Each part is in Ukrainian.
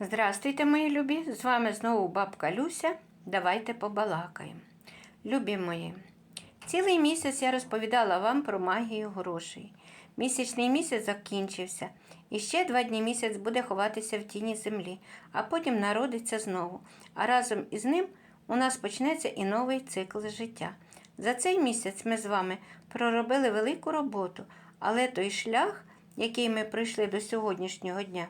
Здравствуйте, мої любі! З вами знову бабка Люся. Давайте побалакаємо. Любі мої, цілий місяць я розповідала вам про магію грошей. Місячний місяць закінчився, і ще два дні місяць буде ховатися в тіні землі, а потім народиться знову. А разом із ним у нас почнеться і новий цикл життя. За цей місяць ми з вами проробили велику роботу, але той шлях, який ми пройшли до сьогоднішнього дня,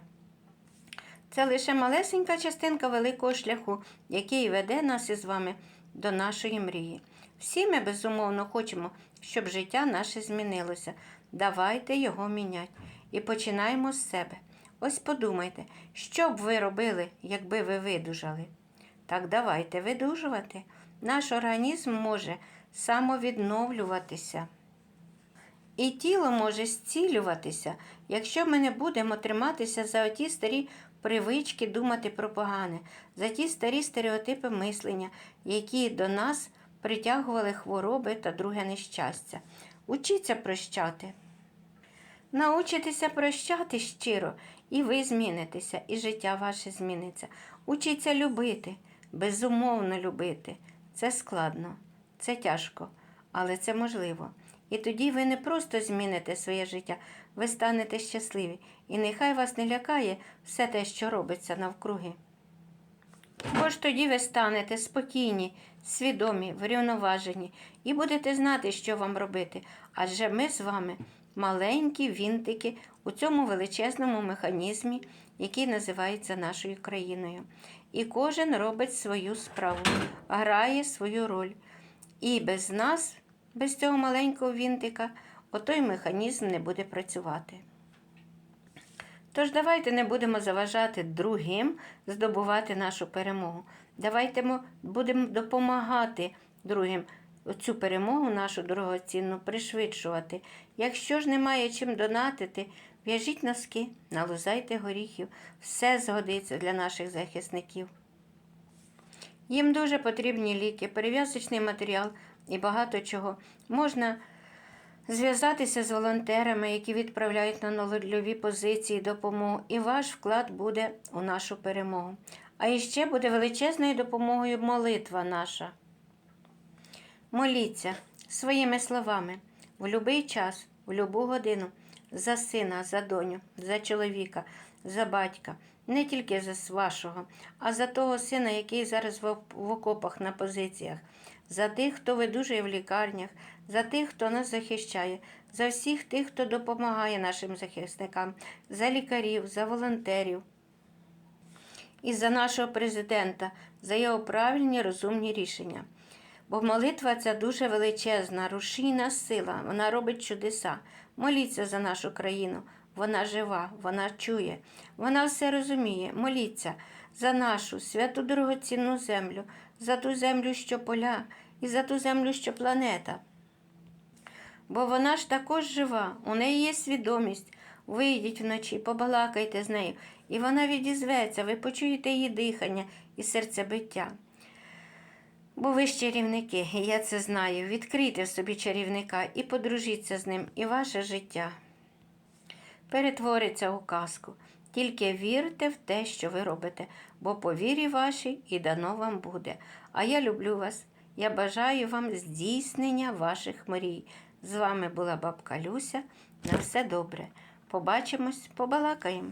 це лише малесенька частинка великого шляху, який веде нас із вами до нашої мрії. Всі ми, безумовно, хочемо, щоб життя наше змінилося. Давайте його міняти. І починаємо з себе. Ось подумайте, що б ви робили, якби ви видужали? Так давайте видужувати. Наш організм може самовідновлюватися. І тіло може зцілюватися, якщо ми не будемо триматися за оті старі привички думати про погане, за ті старі стереотипи мислення, які до нас притягували хвороби та друге нещастя. Учіться прощати. Научитеся прощати щиро, і ви змінитеся, і життя ваше зміниться. Учіться любити, безумовно любити. Це складно, це тяжко, але це можливо. І тоді ви не просто зміните своє життя, ви станете щасливі, і нехай вас не лякає все те, що робиться навкруги. Бо ж тоді ви станете спокійні, свідомі, врівноважені і будете знати, що вам робити. Адже ми з вами маленькі вінтики у цьому величезному механізмі, який називається нашою країною. І кожен робить свою справу, грає свою роль. І без нас, без цього маленького вінтика, отой механізм не буде працювати. Тож давайте не будемо заважати другим здобувати нашу перемогу. Давайте мо- будемо допомагати другим цю перемогу нашу дорогоцінну пришвидшувати. Якщо ж немає чим донатити, в'яжіть носки, налузайте горіхів. Все згодиться для наших захисників. Їм дуже потрібні ліки, перев'язочний матеріал і багато чого. Можна зв'язатися з волонтерами, які відправляють на нульові позиції допомогу, і ваш вклад буде у нашу перемогу. А іще буде величезною допомогою молитва наша. Моліться своїми словами в будь-який час, в будь-яку годину за сина, за доню, за чоловіка, за батька, не тільки за вашого, а за того сина, який зараз в в окопах на позиціях, за тих, хто видужує в лікарнях, за тих, хто нас захищає, за всіх тих, хто допомагає нашим захисникам, за лікарів, за волонтерів і за нашого президента, за його правильні розумні рішення. Бо молитва ця дуже величезна, рушійна сила, вона робить чудеса. Моліться за нашу країну. Вона жива, вона чує, вона все розуміє. Моліться за нашу святу дорогоцінну землю, за ту землю, що поля, і за ту землю, що планета. Бо вона ж також жива, у неї є свідомість. Вийдіть вночі, побалакайте з нею, і вона відізветься, ви почуєте її дихання і серцебиття. Бо ви ж чарівники, і я це знаю. Відкрийте собі чарівника і подружіться з ним, і ваше життя перетвориться у казку. Тільки вірте в те, що ви робите, бо по вірі вашій і дано вам буде. А я люблю вас. Я бажаю вам здійснення ваших мрій. З вами була бабка Люся. На все добре. Побачимось, побалакаємо.